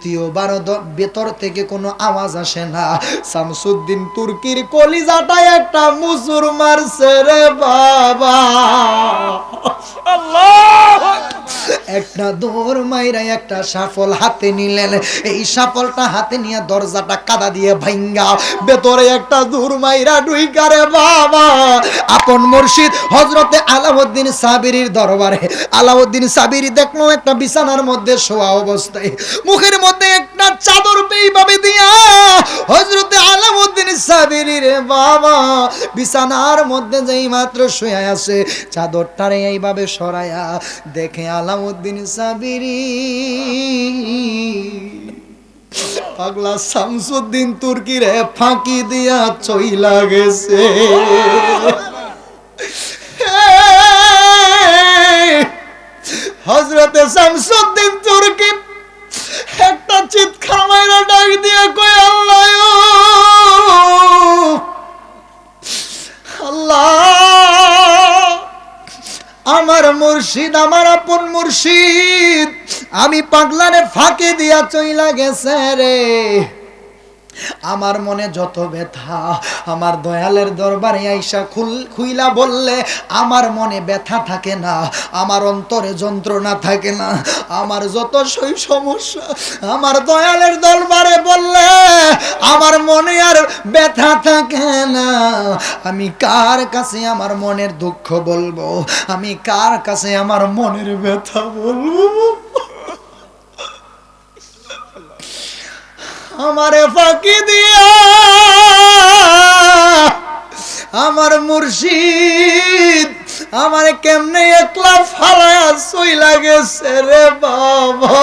দ্বিতীয়বার ভেতর থেকে কোনো আওয়াজ আসে না। শামসুদ্দিন তুর্কির কলিজাটায় একটা মুসুর মারছে রে বাবা। একটা দৌড় মাইরা একটা সাফল হাতে নিলেন। এই সাফলটা হাতে নিয়ে দরজাটা কাদা দিয়ে ভাঙ্গা ভেতরে একটা দূর মাইরা ডুইকারে বাবা। আপন মুর্শিদ হজরতে আলাউদ্দিন সাবিরির দরবারে। আলাউদ্দিন সাবিরি দেখল একটা বিছানার মধ্যে শোয়া অবস্থায়। মুখের মধ্যে একটা চাদর এইভাবে দিয়া হজরতে আলাউদ্দিন সাবিরি রে বাবা, বিছানার মধ্যে যেই মাত্র শুয়ে আছে, চাদরটারে এইভাবে সরায়া দেখে আলাউদ্দিন সাবিরি। পাগলা শামসুদ্দিন তুর্কিরে ফাঁকি দিয়া চইলা গেছে। মুর্শিদ, আমার আপন মুর্শিদ। আমি পাগলারে ফাঁকে দিয়া চইলা গেছে রে। আমার মনে যত ব্যথা, আমার দয়ালের দরবারে আইসা খুল খুইলা বললে আমার মনে ব্যথা থাকে না, আমার অন্তরে যন্ত্রণা থাকে না। আমার যত সই সমস্যা, আমার দয়ালের দরবারে আমার মনে আর ব্যথা থাকে না। আমি কার কাছে আমার মনের দুঃখ বলব? আমি কার কাছে আমার মনের ব্যথা বলব? আমারে ফাঁকি দিয়া আমার মুর্শিদ আমার কেমনে একলা ফালায়া সই লাগেছে রে বাবা।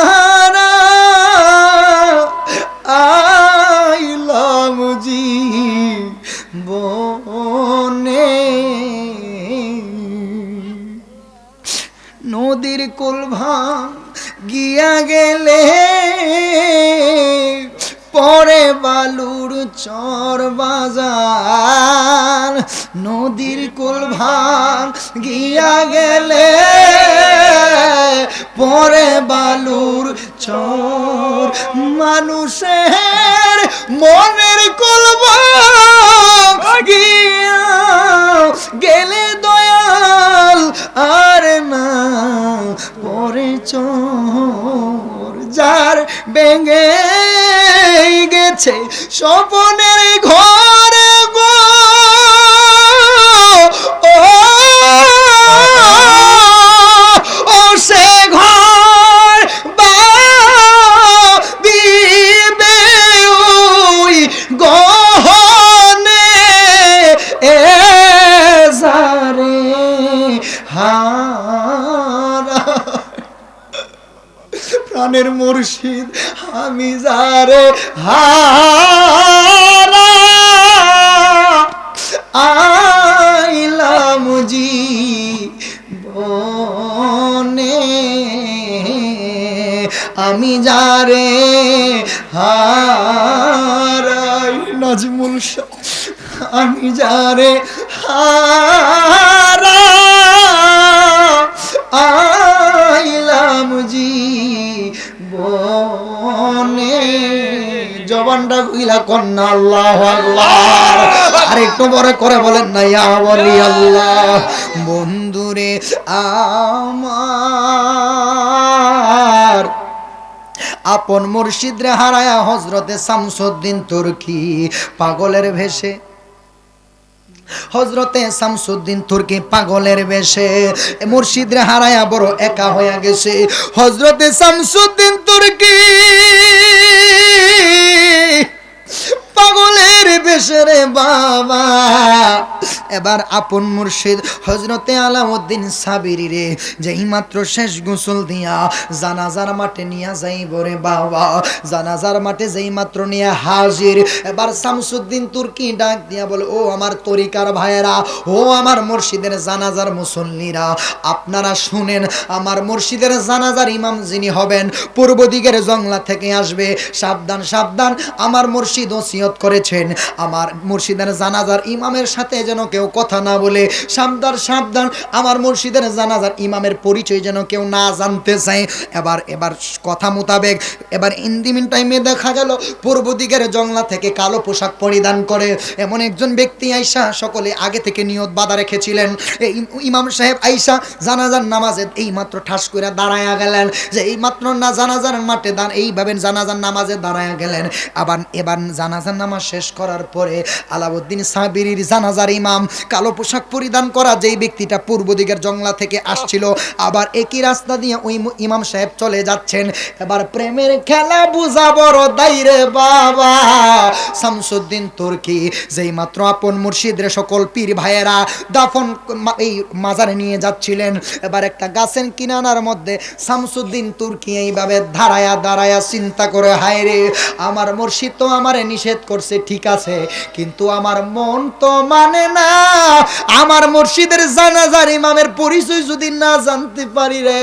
বালুর চর বাজার, নদীর কুল ভাঙ, গিয়া গেলে পরে বালুর চর। মানুষের মনের কুল গিয়া গেলে দয়াল আর না, পরে চোর যার বেঙ্গে গেছে স্বপনের ঘরে বনে, আমি যারে হারাই? নাজমুল আমি যারে হারা? আইলাম জি বনে। জবানটা কইলা কন্যা, আল্লাহ আল্লাহ আর একটু পরে করে বলেন না, ইয়া আল্লাহ বন্ধুরে আমার। আপন মুর্শিদরে হারায়া হজরতে শামসুদ্দিন তুর্কি পাগলের ভেষে। হজরতে শামসুদ্দিন তুর্কি পাগলের বেশে মুর্শিদরে হারায়া বড় একা হয়ে গেছে। হজরতে শামসুদ্দিন তুর্কি পাগলের বেশে রে বাবা। এবার আপন মুর্শিদ হজরতে আলাউদ্দিন সাবিরি রে, যেই মাত্র শেষ গোসল দিয়া জানাজার মাঠে নিয়ে যাইব রে বাবা। জানাজার মাঠে যেই মাত্র নিয়ে হাজির, এবার শামসুদ্দিন তুর্কি ডাক দিয়া বলে, ও আমার তরিকার ভাইয়েরা, ও আমার মুর্শিদের জানাজার মুসল্লিরা, আপনারা শুনেন, আমার মুর্শিদের জানাজার ইমাম যিনি হবেন, পূর্ব দিকের জংলা থেকে আসবে, সাবধান সাবধান, আমার মুর্শিদ ওসিয়ত করেছেন। আমার মুর্শিদের জানাজার ইমামের সাথে যেন কেউ কথা না বলে, সাবধান সাবধান। আমার মুর্শিদের জানাজার ইমামের পরিচয় যেন কেউ না জানতে চায়। এবার এবার কথা মোতাবেক, এবার ইন্দিমিন টাইমে দেখা গেল, পূর্ব দিকের জংলা থেকে কালো পোশাক পরিধান করে এমন একজন ব্যক্তি আইসা সকলে আগে থেকে নিয়ত বাধা রেখেছিলেন। এই ইমাম সাহেব আইসা জানাজার নামাজে এই মাত্র ঠাস করে দাঁড়ায়া গেলেন যে এই মাত্র না জানাজার মাঠে দান এইভাবে জানাজার নামাজে দাঁড়ায়া গেলেন। আবার, এবার জানাজার নামাজ শেষ করার পরে আলাউদ্দিন সাবিরির জানাজার ইমাম কালো পোশাক পরিধান করা যেই ব্যক্তিটা পূর্ব দিকের জংলা থেকে আসছিল, আবার একই রাস্তা দিয়ে ওই ইমাম সাহেব চলে যাচ্ছেন। এবার প্রেমের খেলা বুঝা বড় দাইরে বাবা। শামসুদ্দিন তুর্কি, যেই মাত্র আপন মুর্শিদের সকল পীর ভাইয়েরা দাফন এই মাজারে নিয়ে যাচ্ছিলেন। এবার একটা গাছের কিনানার মধ্যে শামসুদ্দিন তুর্কি এইভাবে দাঁড়ায়া দাঁড়ায়া চিন্তা করে হায় রে আমার মুর্শিদ তো আমারে নিষেধ করছে, ঠিক আছে, কিন্তু আমার মন তো মানে না। আমার মুর্শিদের জানাজার ইমামের পরিচয় যদি না জানতে পারি রে,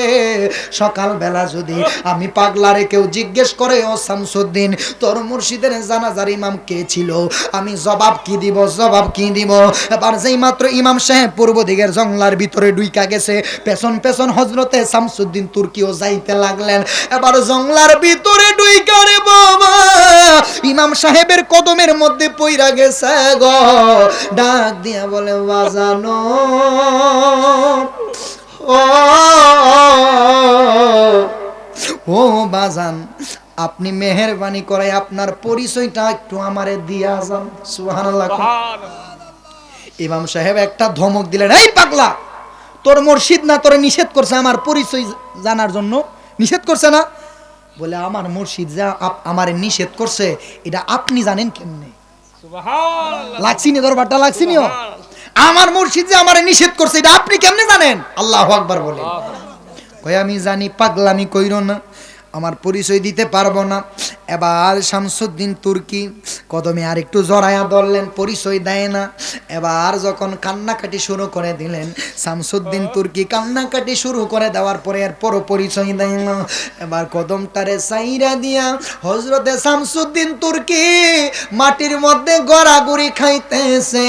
সকালবেলা যদি আমি পাগলারে কেউ জিজ্ঞেস করে, ও শামসুদ্দিন, তোর মুর্শিদের জানাজার ইমাম কে ছিল? আমি জবাব কি দিব, জবাব কি দিব? এবার যেই মাত্র ইমাম সাহেব পূর্ব দিকের জংলার ভিতরে ডুইকা গেছে, পেছন পেছন হজরতে শামসুদ্দিন তুর্কিও যাইতে লাগলেন। এবার জংলার ভিতরে ডুইকা রে বাবা! ইমাম সাহেবের কদমের মধ্যে পইরা গেছে গো। ডাক দিয়া বলে বাজানো ও ও বাজান আপনি মেহেরবানি করে আপনার পরিচয়টা একটু আমারে দিয়া যান। সুবহানাল্লাহ। ইমাম সাহেব একটা ধমক দিলেন এই পাগলা তোর মুর্শিদ না তোরে নিষেধ করছে আমার পরিচয় জানার জন্য? নিষেধ করছে না? বলে আমার মুর্শিদ যা আমার নিষেধ করছে এটা আপনি জানেন কেমনে? লাগছিনি দরবারটা লাগছিনি আমার মুর্শিদ যে আমার নিষেধ করছে এটা আপনি কেমনে জানেন? আল্লাহ আকবার বলে। কই আমি জানি পাগলামি কইর না। আমার পরিচয় দিতে পারব না। এবার শামসুদ্দিন তুর্কি কদমে আর একটু জড়ায়া ধরলেন, পরিচয় দেয় না। এবার যখন কান্নাকাটি শুরু করে দিলেন, শামসুদ্দিন তুর্কি কান্নাকাটি শুরু করে দেওয়ার পরে এরপরও পরিচয় দেয় না। এবার কদমটারে সাইরা দিয়া হজরতে শামসুদ্দিন তুর্কি মাটির মধ্যে গড়াগড়ি খাইতেছে।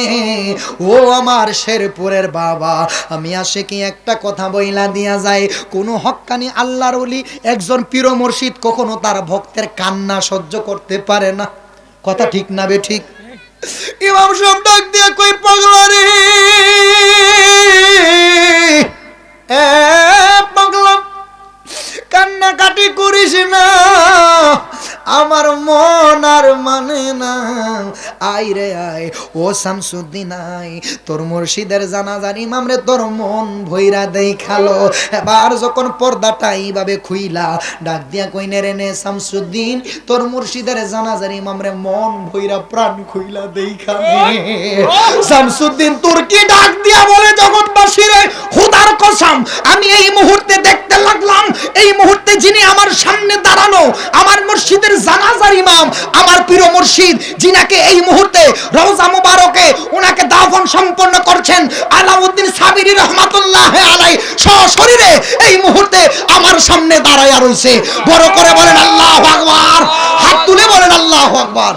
ও আমার শেরপুরের বাবা, আমি আসে কি একটা কথা বইলা দিয়া যায় কোনো হক্কানি আল্লাহর ওলি একজন পীর মুর্শিদ কখনো তার ভক্তের কান্না সহ্য করতে পারে না। কথা ঠিক না বে ঠিক? ইমাম সব ডাক দিয়ে কই পাগলা রে? এ পাগলা, কান্নাকাটি করিস না। আমার মন আর মানে না। আই রে আয়, ও শামসুদ্দিন আই তোর মুর্শিদের জানাজার ইমাম রে তোর মন ভৈরা দেই খালো এবার যখন পর্দাটা এইভাবে খুইলা, ডাক দিয়া কইনে রে নে শামসুদ্দিন, তোর মুর্শিদের জানাজার ইমাম রে মন ভৈরা প্রাণ খুইলা দেই খালে শামসুদ্দিন তুর্কি ডাক দিয়া বলে জগৎবাসী রে খুদার কসম, আমি এই মুহূর্তে দেখতে লাগলাম, এই মুহূর্তে যিনি আমার সামনে দাঁড়ানো, আমার মুর্শিদের জানাজার ইমাম, আমার প্রিয় মুর্শিদ, যিনাকে এই মুহূর্তে রওজা মুবারকে ওনাকে দাফন সম্পন্ন করছেন আলাউদ্দিন সাবিরি রহমাতুল্লাহ আলাই সশরীরে এই মুহূর্তে আমার সামনে দাঁড়ায়া রয়েছে বড় করে বলেন আল্লাহ আকবার। হাত তুলে বলেন আল্লাহ আকবার।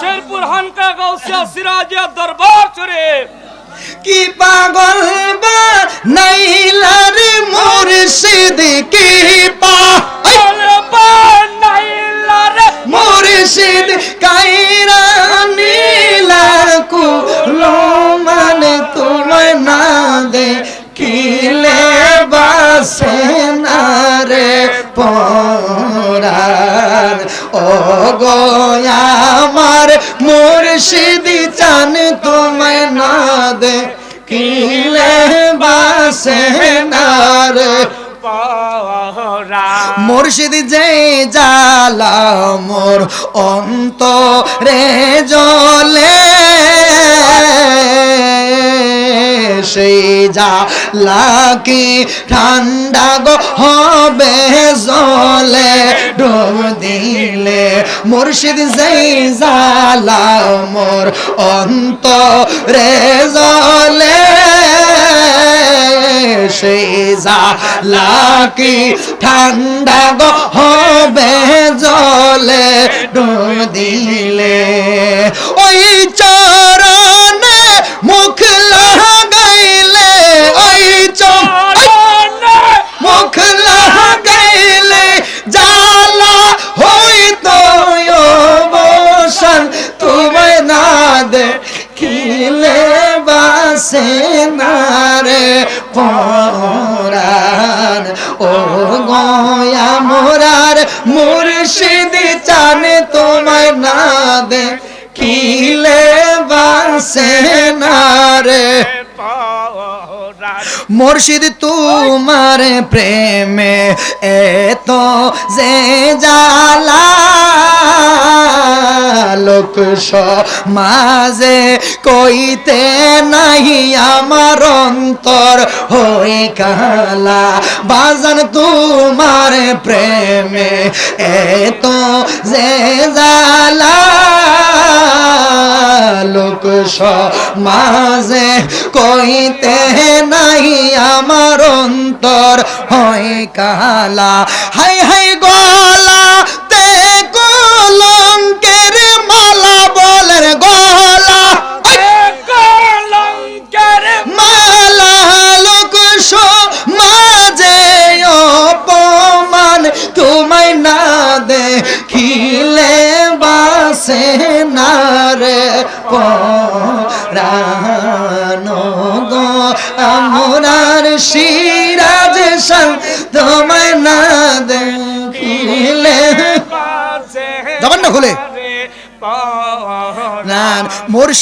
শেরপুর হানকা গাউসিয়া সিরাজিয়া দরবার শরীফ। কি পাগল বা নাইলার মুর্শিদ, কি পাগল বা নাইলার মুর্শিদ, কাইরা নীলার কু মানে তোমায় না দে কিলে বাসে না রে ও গো আমার মোর মুর্শিদ চান তোমায় না দে কিলে বাসে না রে پا মুর্শিদ যে জালা মোর অন্তরে জলে সেই যা লাকি ঠান্ডা গো হবে জলে? ডুব দিলে মুর্শিদ যেই জালা মোর অন্তরে জলে। সেই জালাকি ঠান্ডা গো হবে জলে ডুব দিলে। ওই চরণে দেখিলে বাসে নারে পরার ও গয়া মোরার মুর্শিদ চানে তোমায় না দে কিলে বাসে না রে মুর্শিদ তোমার প্রেমে এত যে জালা লোক মাঝে কইতে নাহি আমার অন্তর হয়ে কালা। বাজান তোমার প্রেমে এত যে জালা লোক মাঝে কইতে নাই আমার অন্তর। হয় কালা, হাই হাই গলা তে কলঙ্কের মালা বলের গলা। গো আমরার সিরাজ সং তোমায় না দেখিলে জবান না খুলে। মোর